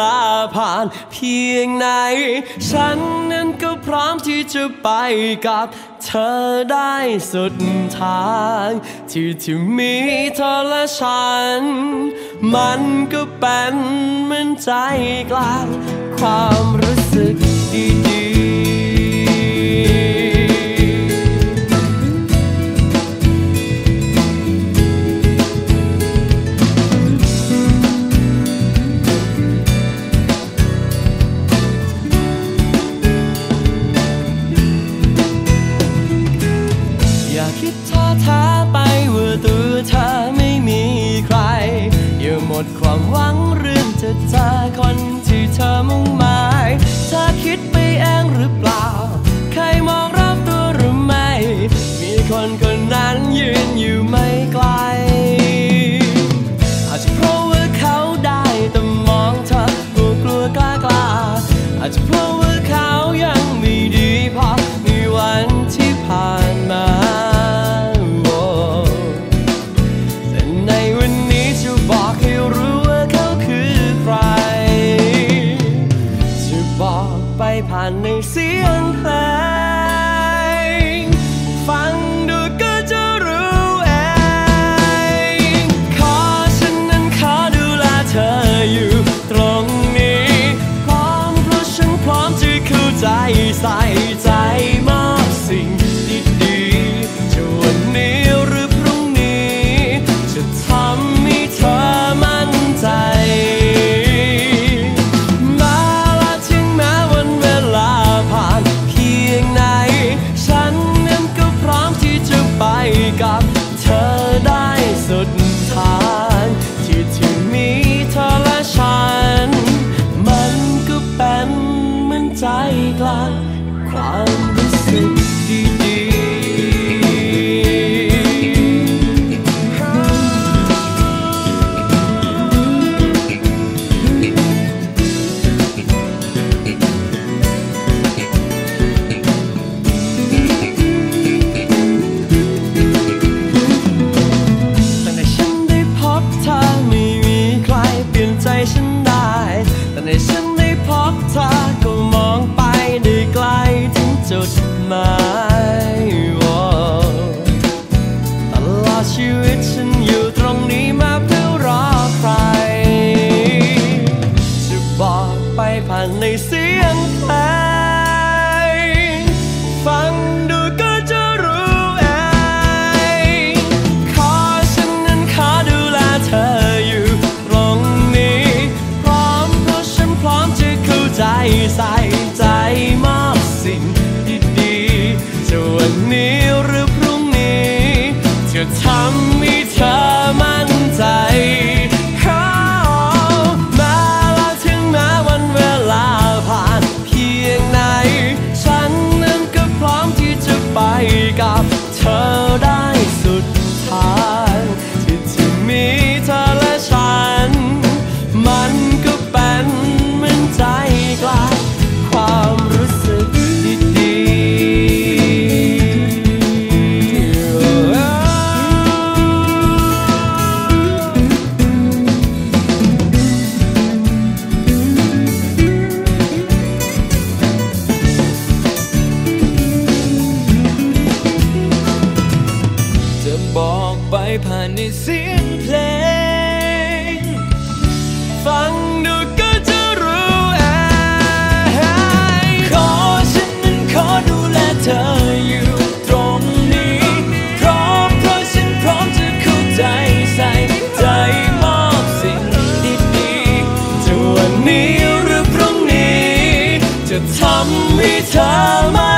ลาผ่านเพียงไหน ฉันนั้นก็พร้อมที่จะไปกับเธอได้สุดทาง ที่ที่มีเธอและฉัน มันก็เป็นเหมือนใจกลางความรู้สึก ดความหวังเรื่องจะเจอคนที่เธอมุ่งหมายเธอคิดไปเองหรือเปล่า ใครมองรอบตัวหรือไม่ มีคนคนนั้นยืนอยู่ไม่ไกล ผ่านในเสียงเพลงฟังดูก็จะรู้เอง ขอฉันนั้นขอดูแลเธออยู่ตรงนี้ พร้อมเพราะฉันพร้อมจะเข้าใจใส่ใจ ชีวิตฉันอยู่ตรงนี้มา ทำให้เธอไม่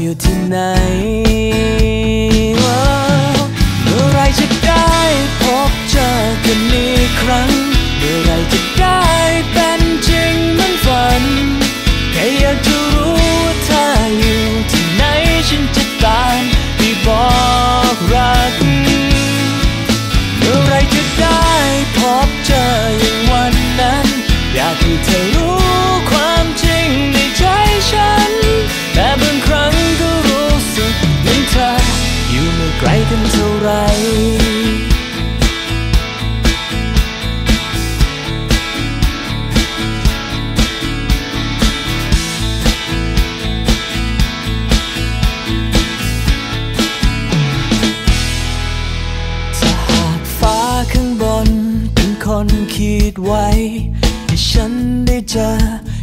อยู่ที่ไหน คิดไว้ให้ฉันได้เจอ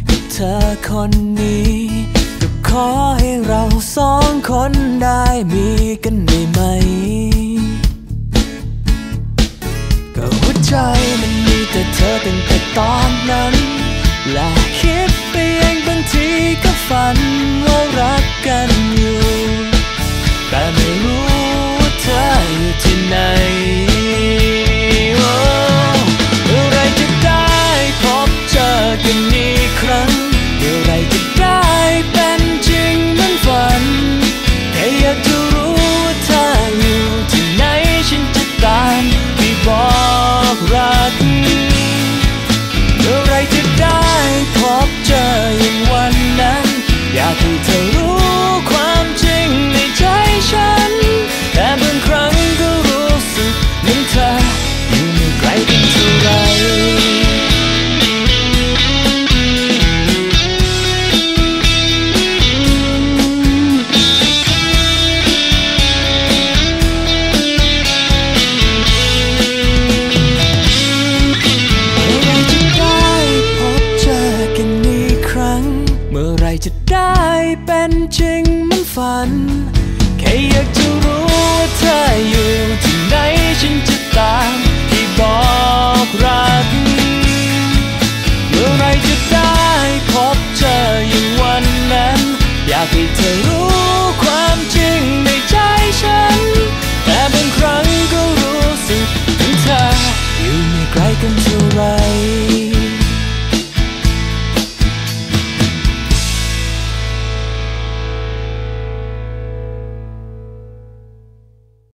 กับเธอคนนี้ก็ขอให้เราสองคนได้มีกันได้ไหม ก็หัวใจมันมีแต่เธอตั้งแต่ตอน